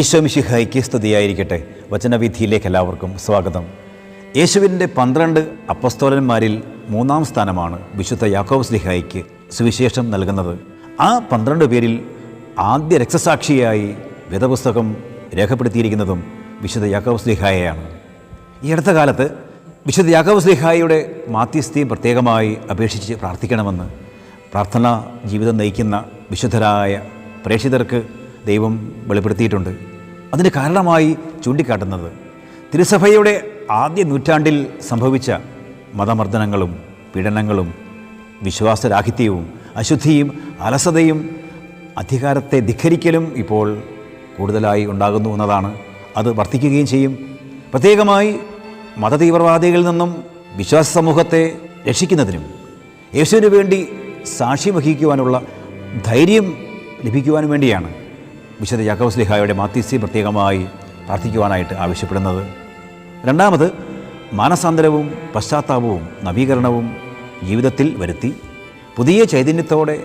ഈശോമിഷിഹായിക്ക് സ്തുതിയായിരിക്കട്ടെ. വചനവിധിയിലേക്ക് എല്ലാവർക്കും സ്വാഗതം. യേശുവിന്റെ പന്ത്രണ്ട് അപ്പസ്തോലന്മാരിൽ മൂന്നാം സ്ഥാനമാണ് വിശുദ്ധ യാക്കോബ് സ്ലിഹായിക്ക് സുവിശേഷം നൽകുന്നത്. ആ പന്ത്രണ്ട് പേരിൽ ആദ്യ രക്തസാക്ഷിയായി വേദപുസ്തകം രേഖപ്പെടുത്തിയിരിക്കുന്നതും വിശുദ്ധ യാക്കോബ് സ്ലിഹായയാണ് ഈ അടുത്ത കാലത്ത് വിശുദ്ധ യാക്കോബ് സ്ലിഹായിയുടെ മാധ്യസ്ഥ്യം പ്രത്യേകമായി അപേക്ഷിച്ച് പ്രാർത്ഥിക്കണമെന്ന് പ്രാർത്ഥനാ ജീവിതം നയിക്കുന്ന വിശുദ്ധരായ പ്രേക്ഷിതർക്ക് ദൈവം വെളിപ്പെടുത്തിയിട്ടുണ്ട്. അതിന് കാരണമായി ചൂണ്ടിക്കാട്ടുന്നത് തിരുസഭയുടെ ആദ്യ നൂറ്റാണ്ടിൽ സംഭവിച്ച മതമർദ്ദനങ്ങളും പീഡനങ്ങളും വിശ്വാസരാഹിത്യവും അശുദ്ധിയും അലസതയും അധികാരത്തെ ധിഖരിക്കലും ഇപ്പോൾ കൂടുതലായി ഉണ്ടാകുന്നു എന്നതാണ് അത് വർദ്ധിക്കുകയും ചെയ്യും. പ്രത്യേകമായി മതതീവ്രവാദികളിൽ നിന്നും വിശ്വാസ സമൂഹത്തെ രക്ഷിക്കുന്നതിനും യേശുവിന് വേണ്ടി സാക്ഷ്യം വഹിക്കുവാനുള്ള ധൈര്യം ലഭിക്കുവാനും വേണ്ടിയാണ് വിശുദ്ധ യാക്കോബ് ലിഹായുടെ മാത്യസ്യം പ്രത്യേകമായി പ്രാർത്ഥിക്കുവാനായിട്ട് ആവശ്യപ്പെടുന്നത്. രണ്ടാമത് മാനസാന്തരവും പശ്ചാത്താപവും നവീകരണവും ജീവിതത്തിൽ വരുത്തി പുതിയ ചൈതന്യത്തോടെ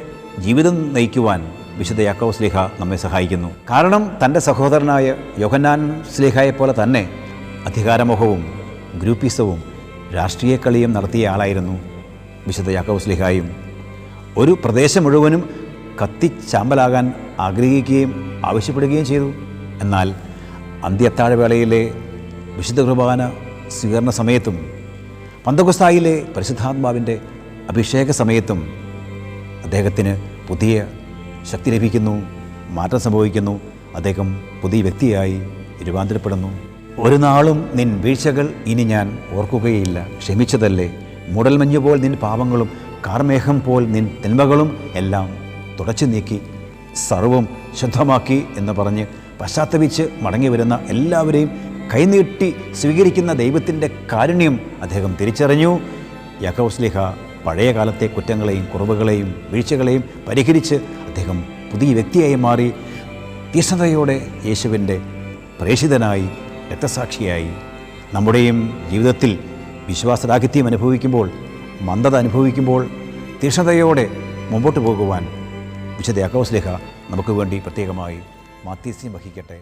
ജീവിതം നയിക്കുവാൻ വിശുദ്ധ യാക്കോബ് സ്ലിഹ നമ്മെ സഹായിക്കുന്നു. കാരണം തന്റെ സഹോദരനായ യോഹന്നാൻ സ്ലിഹയെ പോലെ തന്നെ അധികാരമോഹവും ഗ്രൂപ്പിസവും രാഷ്ട്രീയ കളിയും നടത്തിയ ആളായിരുന്നു വിശുദ്ധ യാക്കോബ് സ്ലിഹായും ഒരു പ്രദേശം മുഴുവനും കത്തിച്ചാമ്പലാകാൻ ആഗ്രഹിക്കുകയും ആവശ്യപ്പെടുകയും ചെയ്തു. എന്നാൽ അന്ത്യത്താഴവേളയിലെ വിശുദ്ധ കുർബാന സ്വീകരണ സമയത്തും പന്തകുസ്തായിലെ പരിശുദ്ധാത്മാവിന്റെ അഭിഷേക സമയത്തും അദ്ദേഹത്തിന് പുതിയ ശക്തി ലഭിക്കുന്നു മാറ്റം സംഭവിക്കുന്നു. അദ്ദേഹം പുതിയ വ്യക്തിയായി രൂപാന്തരപ്പെടുന്നു. ഒരു നാളും നിൻ വീഴ്ചകൾ ഇനി ഞാൻ ഓർക്കുകയില്ല. ക്ഷമിച്ചതല്ലേ. മൂടൽമഞ്ഞ് പോൽ നിൻ പാപങ്ങളും കാർമേഘം പോൽ നിൻ തിന്മകളും എല്ലാം തുടച്ചു നീക്കി സർവം ശുദ്ധമാക്കി എന്ന് പറഞ്ഞ് പശ്ചാത്തപിച്ച് മടങ്ങി വരുന്ന എല്ലാവരെയും കൈനീട്ടി സ്വീകരിക്കുന്ന ദൈവത്തിന്റെ കാരുണ്യം അദ്ദേഹം തിരിച്ചറിഞ്ഞു. യാക്കോസ്ലിഹ പഴയ കാലത്തെ കുറ്റങ്ങളെയും കുറവുകളെയും വീഴ്ചകളെയും പരിഹരിച്ച് അദ്ദേഹം പുതിയ വ്യക്തിയായി മാറി തീഷ്ണതയോടെ യേശുവിന്റെ പ്രേഷിതനായി രക്തസാക്ഷിയായി നമ്മുടെയും ജീവിതത്തിൽ വിശ്വാസരാഹിത്യം അനുഭവിക്കുമ്പോൾ മന്ദത അനുഭവിക്കുമ്പോൾ തീഷ്ണതയോടെ മുമ്പോട്ട് പോകുവാൻ വിശുദ്ധ യാക്കോസ്ലിഹ നമുക്ക് വേണ്ടി പ്രത്യേകമായി മാത്യസ്യം വഹിക്കട്ടെ.